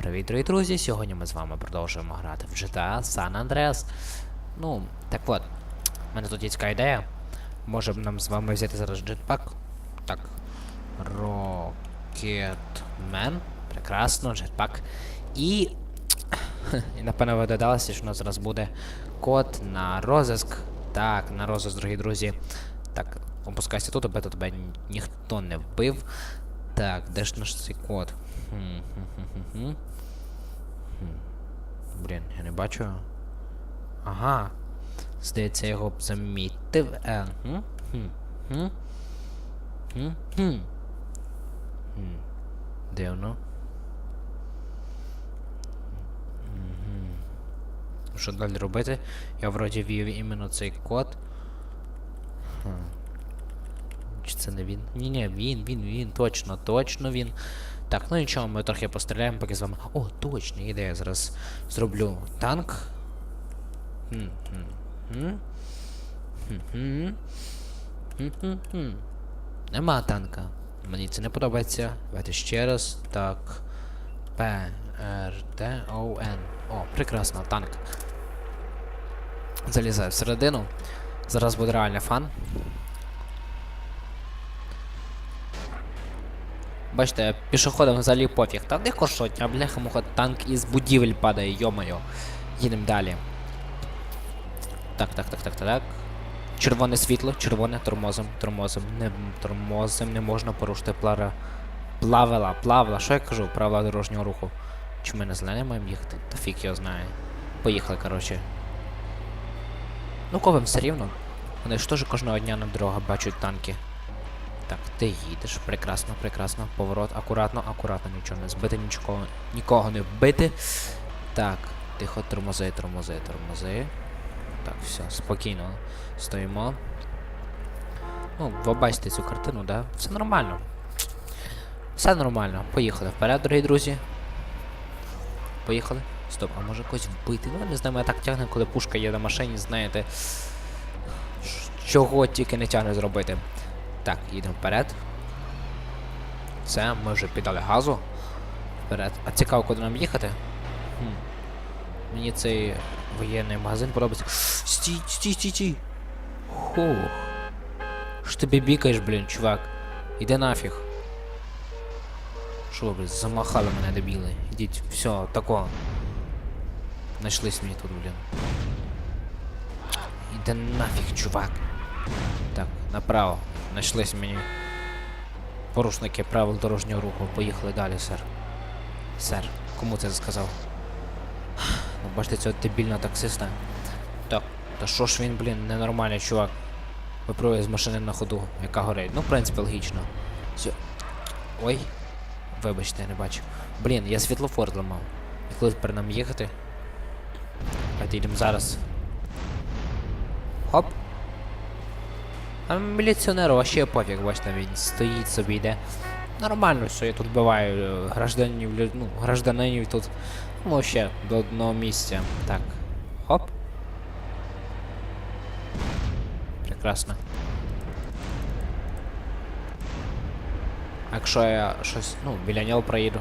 Привіт, дорогі друзі! Сьогодні ми з вами продовжуємо грати в GTA San Andreas. Ну, так от, в мене тут є така ідея. Може нам з вами взяти зараз джетпак. Так. Rocketman. Прекрасно, джетпак. І. І напевно ви додалися, що у нас зараз буде код на розиск. Так, на розиск, дорогі друзі. Так, опускайся тут, аби тебе ніхто не вбив. Так, де ж наш цей код? Блін, я не бачу. Ага. Здається, я його б замітив. Е. Дивно. Що далі робити? Я вроді ввів іменно цей код. Чи це не він? Ні, ні, він, він, він, точно, точно він. Так, ну нічого, ми трохи постріляємо, поки з вами. О, точно, ідея. Зараз зроблю танк. Нема танка. Мені це не подобається. Давайте ще раз. Так. П, Р, Т, О, Н. О, прекрасно, танк. Залізаю всередину. Зараз буде реально фан. Бачите, пішоходам взагалі пофіг. Та не кошотня, бляха муха танк із будівель падає, йомайо. Їдемо далі. Так, так, так, так, так, так. Червоне світло, червоне, тормозом, тормозом, не тормозом, не можна порушити плара. Плавила, плавила, що я кажу? Правила дорожнього руху. Чи ми на зелене маємо їхати? Та фіг його знає. Поїхали, коротше. Ну, ковим все рівно. Вони ж теж кожного дня на дорогах бачать танки. Так, ти їдеш, прекрасно, прекрасно. Поворот, акуратно, акуратно, нічого не збити, нічого, нікого не вбити. Так, тихо, тормози, тормози, тормози. Так, все, спокійно. Стоїмо. Ну, ви бачите цю картину, да? Все нормально. Все нормально. Поїхали вперед, дорогі друзі. Поїхали. Стоп, а може когось вбити? Ну, не знаю, мене так тягне, коли пушка є на машині, знаєте. Чого тільки не тягне зробити. Так, їдемо вперед. Все, ми вже піддали газу. Вперед. А цікаво, куди нам їхати? Хм. Мені цей воєнний магазин подобається. Стій, стій, стій, стій. Хух. Що ти бібікаєш, блін, чувак? Іди нафіг. Що, блін, замахали мене дебіли. Ідіть, все, тако. Нашлись мені тут, блін. Іди нафіг, чувак. Так, направо. Знайшлись мені порушники правил дорожнього руху. Поїхали далі, сер. Сер, кому це сказав? Ну, бачите цього дебільного таксиста. Так, та що ж він, блін, ненормальний чувак. Випрує з машини на ходу, яка горить. Ну, в принципі, логічно. Все. Ой. Вибачте, я не бачу. Блін, я світлофор зламав. І коли тепер нам їхати? Давайте йдемо зараз. Хоп. А міліціонеру вообще пофіг, бачите, він стоїть собі йде. Нормально, що я тут вбиваю е, гражданів, лю- ну, гражданинів тут. Ну, ще до одного місця. Так. Хоп. Прекрасно. А якщо я щось, ну, біля нього проїду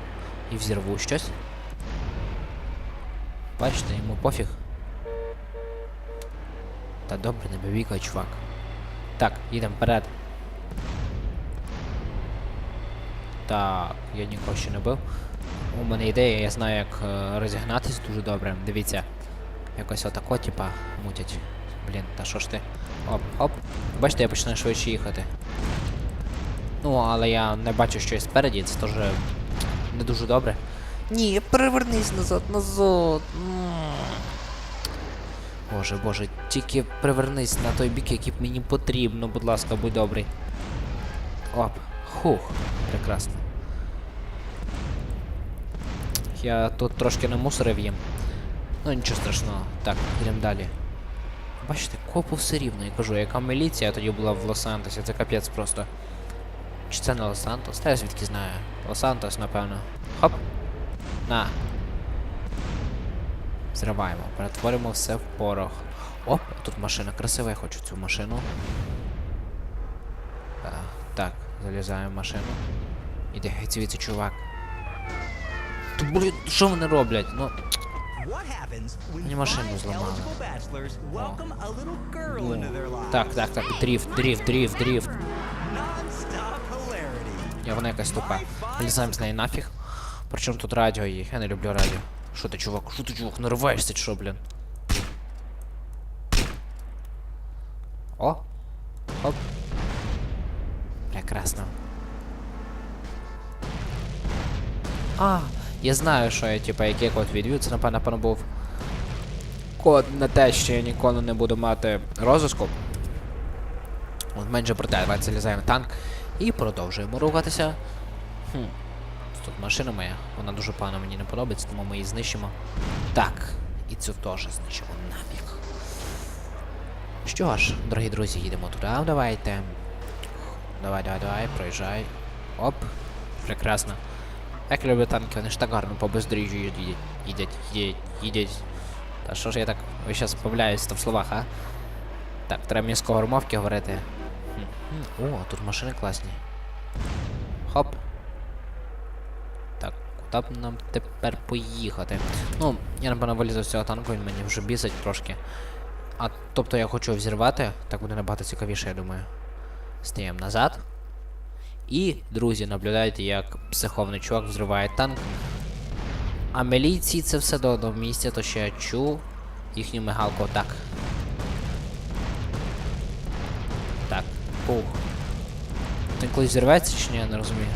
і взірву щось. Бачите, йому пофіг. Та добре, не бивікай, чувак. Так, їдемо вперед. Так, я нікого ще не бив. У мене ідея, я знаю, як е, розігнатись дуже добре. Дивіться. Якось отако, типа, мутять. Блін, та що ж ти? Оп, оп. Бачите, я починаю швидше їхати. Ну, але я не бачу, що є спереді, це теж не дуже добре. Ні, перевернись назад, назад. Боже, боже, тільки привернись на той бік, який мені потрібно, будь ласка, будь добрий. Оп, хух, прекрасно. Я тут трошки намусорив їм. Ну нічого страшного. Так, йдемо далі. Бачите, копу все рівно, я кажу, яка міліція тоді була в Лос-Сантосі, це капець просто. Чи це не Лос-Сантос? Та я звідки знаю. Лос-Сантос, напевно. Хоп. На. Зриваємо, перетворимо все в порох. Оп, тут машина красива, я хочу цю машину. А, так, залізаємо в машину. Іди геть звідси, чувак. Та, блін, що вони роблять? Ну, Мені машину зламали. lives? так, так, так, дріфт, дріфт, дріфт, дріфт. Я вона якась тупа. Вилізаємо з неї нафіг. Причому тут радіо є, я не люблю радіо. Що ти, чувак? Що ти, чувак? Нариваєшся чи що, блін? О! Хоп. Прекрасно. А, я знаю, що я, типа, який код відвів. Це, напевно, напевно, був код на те, що я ніколи не буду мати розыску. От менше про те, давайте залізаємо в танк і продовжуємо рухатися. Хм. Тут машина моя, вона дуже погано мені не подобається, тому ми її знищимо. Так, і цю теж знищимо нафіг. Що ж, дорогі друзі, їдемо туди, давайте. Давай, давай, давай, проїжджай. Оп. Прекрасно. Як люблю танки, вони ж так гарно по бездоріжжю їдять, їдять, їдять, їдять. Та що ж я так ось зараз помиляюсь в словах, а? Так, треба мені скоромовки говорити. Хм, хм. О, тут машини класні. Хоп. Куди б нам тепер поїхати? Ну, я напевно вилізу з цього танку, він мені вже бісить трошки. А тобто я хочу взірвати, так буде набагато цікавіше, я думаю. Стаємо назад. І, друзі, наблюдайте, як психовний чувак взриває танк. А міліції це все до одного місця, то ще я чув їхню мигалку так. Так, пух. Він колись зірветься чи ні, я не розумію.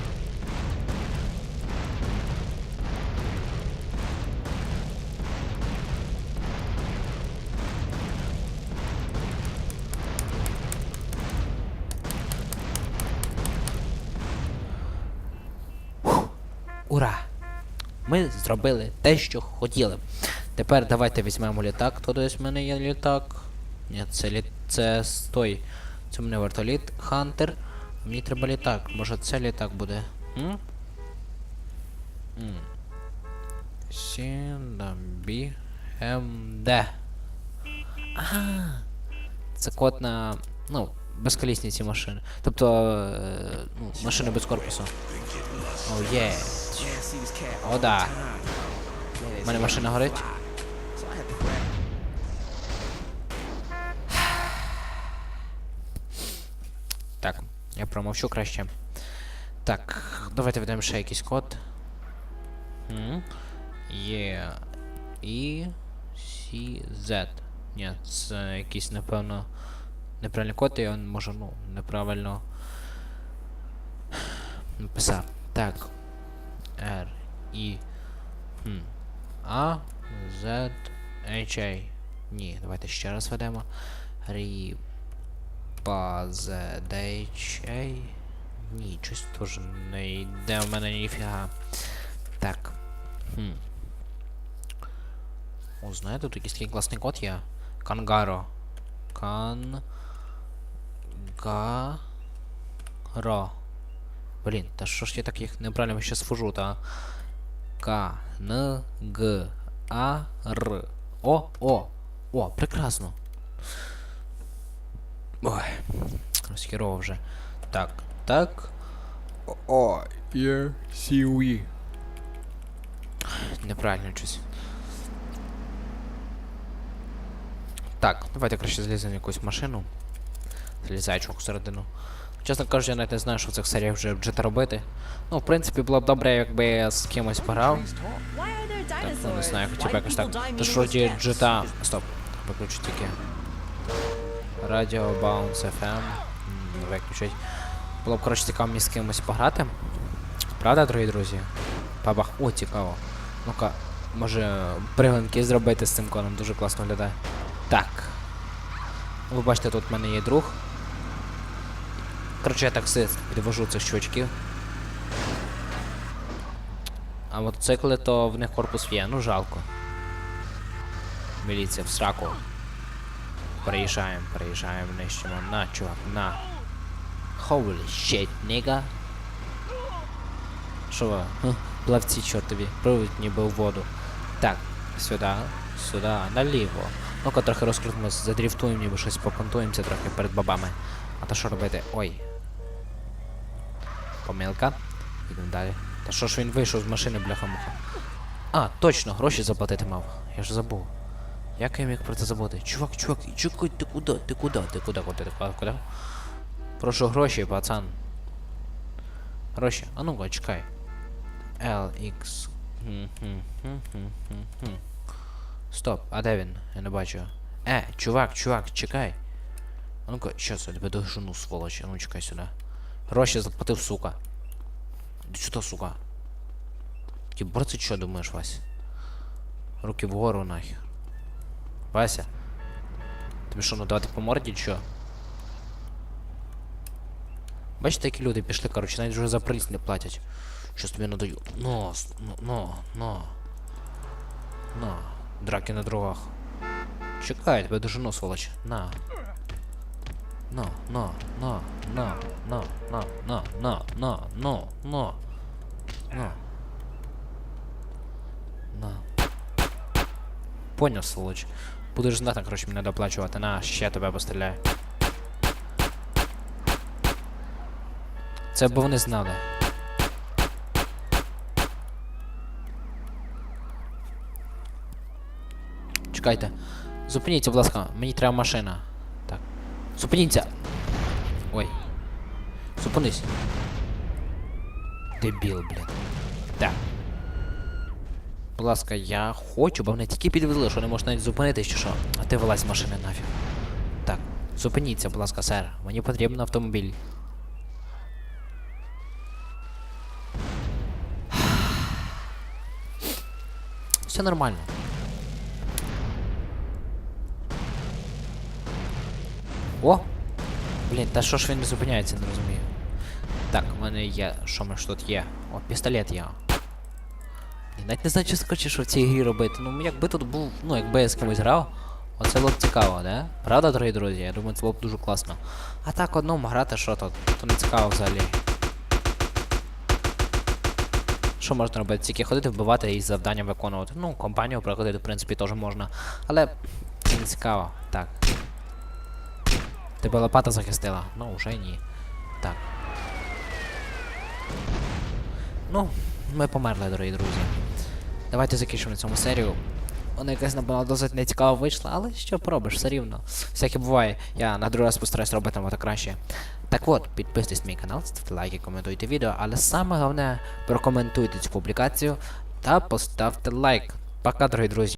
Ми зробили те, що хотіли. Тепер давайте візьмемо літак. Тут десь в мене є літак. Ні, це літ. це стой. Це мене вертоліт Хантер. Мені треба літак. Може це літак буде? М? М. Сіндамбі МД. Ага. Це код на. Ну, безколісні ці машини. Тобто. Е, ну, машини без корпусу. О, є. О, да. У мене машина горить. Так, я промовчу краще. Так, давайте введемо ще якийсь код. Є. І. Сі. Z. Ні, це якийсь, напевно. Неправильний код, я можу, ну, неправильно написав. Так. R. І. Хм. А. Z. H. A. Ні, давайте ще раз ведемо. Рі. PZDHA. Ні, щось теж не йде в мене ніфіга. Так. Хм. О, знаєте, тут якийсь такий класний код є. Кангаро. Кангаро. Блін, та що ж я так їх неправильно ще сфужу, та? К. Н. Г. А. Р. О, о. О, прекрасно. Ой, розхірово вже. Так, так. О, є сіуі. Неправильно щось. Так, давайте краще заліземо в якусь машину. Залізай чувак всередину. Чесно кажучи, я навіть не знаю, що в цих серіях вже вжити робити. Ну, в принципі, було б добре, якби я з кимось пограв. Так, ну не знаю, хоча б Why якось так. meaningless вроді джита. Стоп, виключу тільки. Радіо Bounce FM. Виключить. Було б коротше цікаво мені з кимось пограти. Правда, дорогі друзі? Пабах. О, цікаво. Ну-ка, може пригонки зробити з цим коном, дуже класно виглядає. Так. Ви бачите, тут в мене є друг. Коротше, я таксист підвожу цих чувачків. А мотоцикли, то в них корпус є, ну жалко. Міліція в сраку. Приїжджаємо, приїжджаємо, нищимо. На, чувак, на. Holy shit, nigga. Що ви? Плавці чортові, пливуть ніби у воду. Так, сюди, сюди, наліво. Ну-ка трохи розкрутимось, задріфтуємо, ніби щось попонтуємося трохи перед бабами. А то що робити? Ой. Помилка. Йдемо далі. Та що ж він вийшов з машини, бляха-муха? А, точно, гроші заплатити мав. Я ж забув. Як я міг про це забути? Чувак, чувак, чекай, ти куди? Ти куди? Ти куди? Куди? Куди? куди? Прошу гроші, пацан. Гроші. А ну-ка, чекай. LX. Стоп, а де він? Я не бачу. Е, чувак, чувак, чекай. А ну-ка, щас я тебе дожену, сволочь. А ну чекай сюди. Гроші заплатив, сука. Іди сюди, сука. Такий борці що думаєш, Вася? Руки вгору нахер. Вася. Тобі що, ну давати по морді, чи що? Бачите, які люди пішли, коротше, навіть вже за приїзд не платять. Щось тобі надаю. Но, с- но, но, но. На. Драки на дровах. Чекай, тебе дожену, сволоч. На. На, на, на, на, на, на, на, на, на, на, на. На. На. Поняв, сволоч. Будеш знати, коротше, мене доплачувати. На, ще тебе постріляю. Це бо вони знали. Чекайте. Зупиніться, будь ласка, мені треба машина. Зупиніться! Ой. Зупинись. Дебіл, блін. Так. Будь ласка, я хочу, бо мене тільки підвезли, що не можна навіть зупинитись чи що. А ти вилазь з машини нафіг. Так, зупиніться, будь ласка, сер. Мені потрібен автомобіль. Все нормально. О! Блін, та що ж він зупиняється, не розумію. Так, у мене є. Що ми ж тут є? О, пістолет є. Я навіть не знаю, що скоче, що в цій грі робити. Ну, якби тут був, ну, якби я з кимось грав, оце було б цікаво, да? Правда, дорогі друзі? Я думаю, це було б дуже класно. А так одному грати, що тут? То не цікаво взагалі. Що можна робити? Тільки ходити, вбивати і завдання виконувати. Ну, компанію проходити, в принципі, теж можна. Але не цікаво. Так. Тебе лопата захистила? Ну, вже ні. Так. Ну, ми померли, дорогі друзі. Давайте закінчимо цьому серію. Вона якась напевно досить нецікаво вийшла, але що поробиш, все рівно. Всяке буває. Я на другий раз постараюсь робити воно краще. Так от, підписуйтесь на мій канал, ставте лайки, коментуйте відео, але саме головне прокоментуйте цю публікацію та поставте лайк. Пока, дорогі друзі.